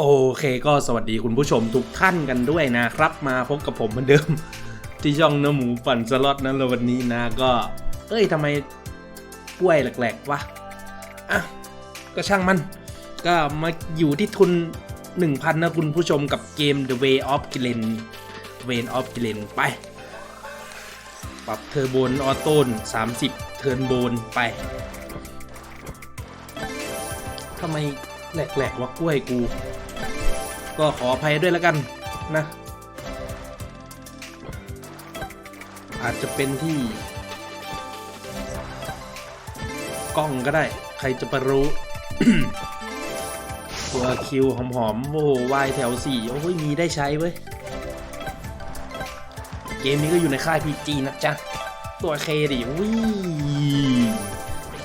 โอเคก็สวัสดีคุณผู้ชมทุกท่านกันด้วยนะครับ มาพบกับผมเหมือนเดิม ที่ช่องเนื้อหมูปั่นสล็อตนั้นแล้ววันนี้นะก็ เอ้ยทำไมป่วยแหลกๆวะอะก็ช่างมัน ก็มาอยู่ที่ทุน 1,000 นะคุณผู้ชมกับเกม The Way of g i l e n Way of g i l e n ไป ปรับเทอร์โบนออโต้30 เทิร์นโบนไปทำไมแหลกๆวะกล้วยกู ก็ขออภัยด้วยแล้วกันนะ อาจจะเป็นที่ กล้องก็ได้ ใครจะไปรู้ ตัวคิวหอมๆ โอ้โหวายแถวสี่โอ้ยมีได้ใช้เว้ย เกมนี้ก็อยู่ในค่าย PG นะจ๊ะ ตัวเคดิวิ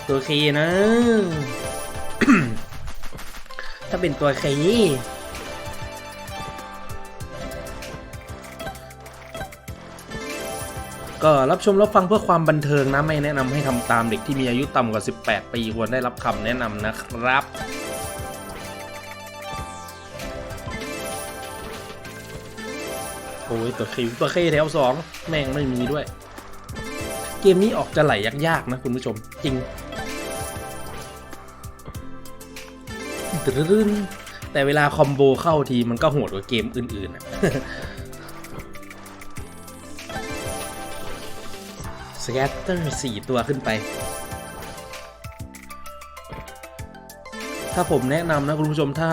ตัวเคนะ ถ้าเป็นตัวเค ก็รับชมรับฟังเพื่อความบันเทิงนะไม่แนะนำให้ทำตามเด็กที่มีอายุต่ำกว่า 18 ปีควรได้รับคำแนะนำนะครับโอ้ยตัวคิวตัวเคแถวสองแม่งไม่มีด้วย เกมนี้ออกจะไหลยากๆนะคุณผู้ชมจริงแต่เวลาคอมโบเข้าทีมันก็โหดกว่าเกมอื่นๆ สแกตเตอร์สี่ตัวขึ้นไป ถ้าผมแนะนำนะคุณผู้ชมถ้า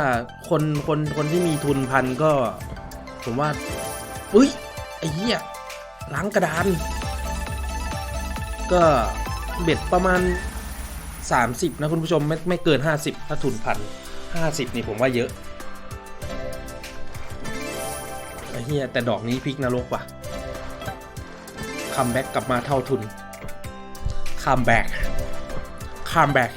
คนคนคนที่มีทุนพันก็ ผมว่า อุ้ย ไอ้เหี้ยล้างกระดาน ก็เบ็ดประมาณ 30 นะคุณผู้ชมไม่ไม่เกิน 50 ถ้าทุนพัน50นี่ผมว่าเยอะไอ้เหี้ยแต่ดอกนี้พลิกนรกว่ะ คัมแบ็กกลับมาเท่าทุนคัมแบ็กคัมแบ็ก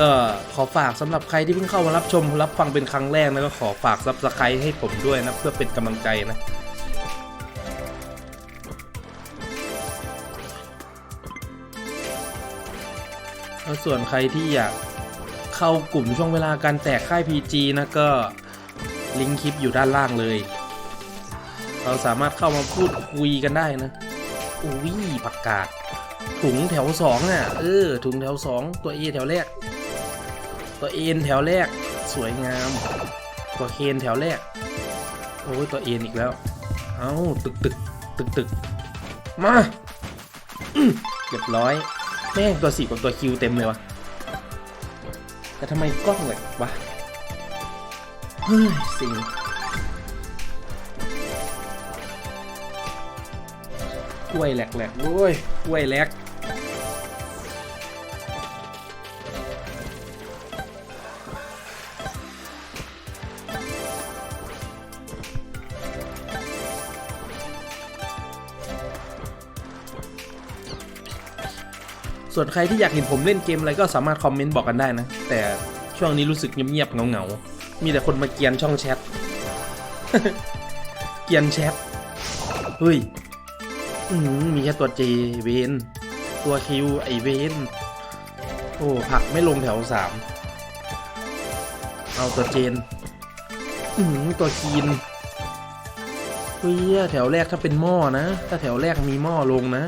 ก็ขอฝากสำหรับใครที่เพิ่งเข้ามารับชมรับฟังเป็นครั้งแรกนะก็ขอฝากซับสไครต์ให้ผมด้วยนะ เพื่อเป็นกำลังใจนะ แล้วส่วนใครที่อยากเข้ากลุ่มช่วงเวลาการแตกค่าย PG นะก็ลิงก์คลิปอยู่ด้านล่างเลย เราสามารถเข้ามาพูดคุยกันได้นะอุ้ยประกาศถุงแถวสองอะเออถุงแถวสองตัว A แถวแรก ตัวเอ็นแถวแรก สวยงาม ตัวเคนแถวแรก โอ้ยตัวเอ็นอีกแล้ว เอาตึกตึกตึกตึกมาเรียบร้อยแม่งตัวสี่กับตัวคิวเต็มเลยวะแต่ทำไมกล้องแหลกวะเฮ้ยสิง กล้วยแหลกๆโว้ยกล้วยแหลกส่วนใครที่อยากเห็นผมเล่นเกมอะไรก็สามารถคอมเมนต์บอกกันได้นะ แต่ช่วงนี้รู้สึกเงียบๆเหงาๆ มีแต่คนมาเกรียนช่องแชท เกรียนแชท เฮ้ย อืมีแค่ตัวเจเวนตัวคิวไอเวนโอ้ผักไม่ลงแถวสามเอาตัวเจน อืตัวคีนเฮ้ยแถวแรกถ้าเป็นหม้อนะ ถ้าแถวแรกมีหม้อลงนะ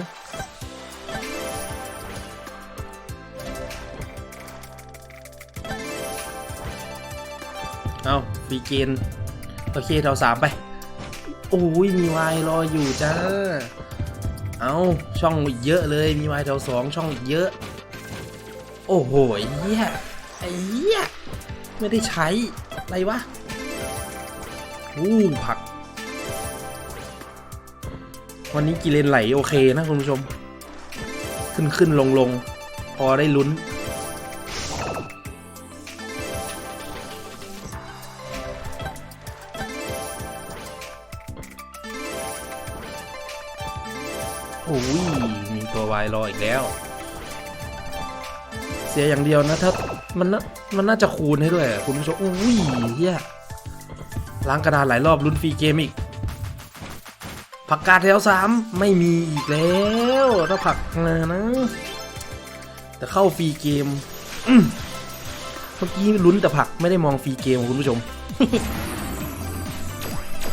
เอาฟรีเกนโอเคแถวสามไป โอ้ยมีวายรออยู่จ้า เอาช่องอีกเยอะเลยมีไม้แถวสองช่องอีกเยอะ โอ้โหเหี้ยไอ้เหี้ยไม่ได้ใช้อะไรวะอู้ผัก วันนี้กิเลนไหลโอเคนะคุณผู้ชม ขึ้นขึ้นลงลงพอได้ลุ้น โอ้ยมีตัววายรออีกแล้ว เสียอย่างเดียวนะถ้ามันน่ามันน่าจะคูณให้ด้วยคุณผู้ชมโอ้ยเฮียล้างกระดานหลายรอบลุ้นฟรีเกมอีก ผักกาดแถวสามไม่มีอีกแล้วถ้าผักนะนะแต่เข้าฟรีเกมอืมเมื่อกี้ลุ้นแต่ผักไม่ได้มองฟรีเกมคุณผู้ชม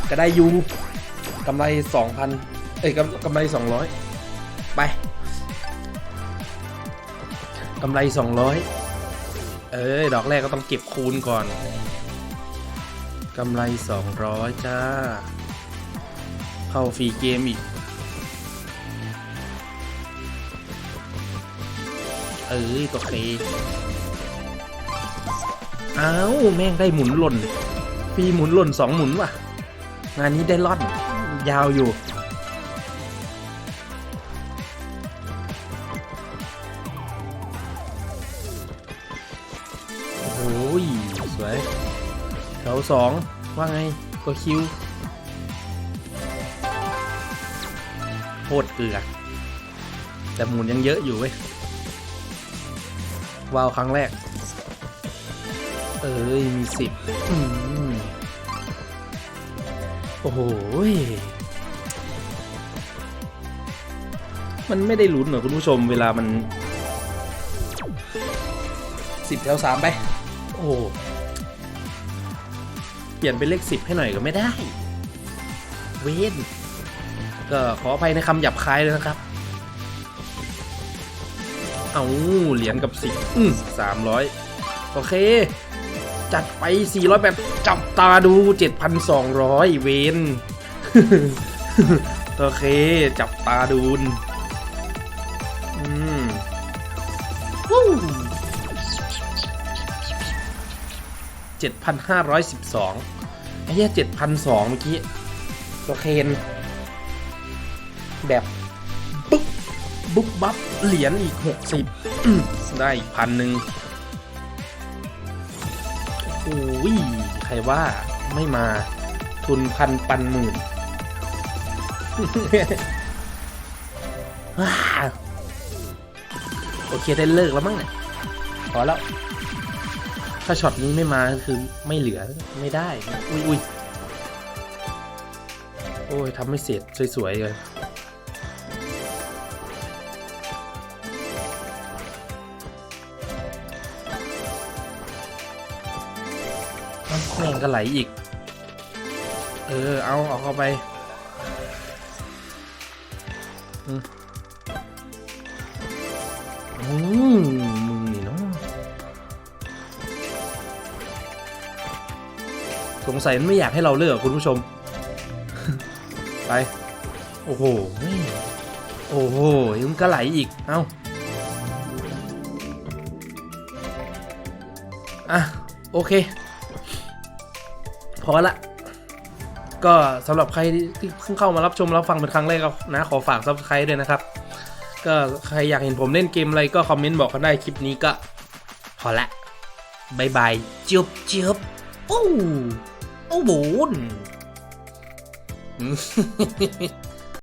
ก็ได้ยูกำไรสองพัน เอ้ยกำกำไรสองร้อยไปกำไรสองร้อยเอ้ยดอกแรกก็ต้องเก็บคูณก่อนกำไรสองร้อยจ้า เข้าฟรีเกมอีก เอ้ยตัวเคอ้าวแม่งได้หมุนหล่นฟรีหมุนหล่นสองหมุนว่ะ งานนี้ได้ล่อน ยาวอยู่ อ้ย สวยแถวสองว่าไงตัวคิวโคตรเกลือแต่หมุนยังเยอะอยู่เว้ยวาวครั้งแรก เอ้ย มีสิบโอ้โหยมันไม่ได้ลุ้นเหรอคุณผู้ชมเวลามันสิบแถวสามไป อ้เปลี่ยนเป็นเลขสิบให้หน่อยก็ไม่ได้ เวนก็ขออภัยในคำหยาบคายเลยนะครับ เอาเหรียญกับสิบอืมสามร้อยโอเค จัดไปสี่ร้อยแบบจับตาดูเจ็ดพันสองร้อยเวนโอเค จับตาดูน 7,512ไอ้เหี้ย7,002เมื่อกี้ตัวเคนแบบปุ๊บบุ๊บบับเหรียญอีก 60 ได้อีกพันหนึ่งโอ้ยใครว่าไม่มาทุนพันปันหมื่นโอเค ได้เลิกแล้วมั้งเนี่ย พอแล้ว ถ้าช็อตนี้ไม่มาคือไม่เหลือไม่ได้ อุ้ยอุ้ยโอ้ยทำไม่เสร็จสวยๆเลยแม่งก็ไหลอีก เออ เอาเอาเข้าไปอืม สงสัยไม่อยากให้เราเลิกอะคุณผู้ชม ไป โอ้โห โอ้โหมันก็ไหลอีก เอาอะ โอเค พอละ ก็สำหรับใครที่เพิ่งเข้ามารับชมรับฟังเป็นครั้งแรกนะ ขอฝากซับสไครต์ด้วยนะครับ ก็ใครอยากเห็นผมเล่นเกมอะไรก็คอมเมนต์บอกกันได้คลิปนี้ก็ พอละบายบายจุบจุบ โอ้โอ้บุญ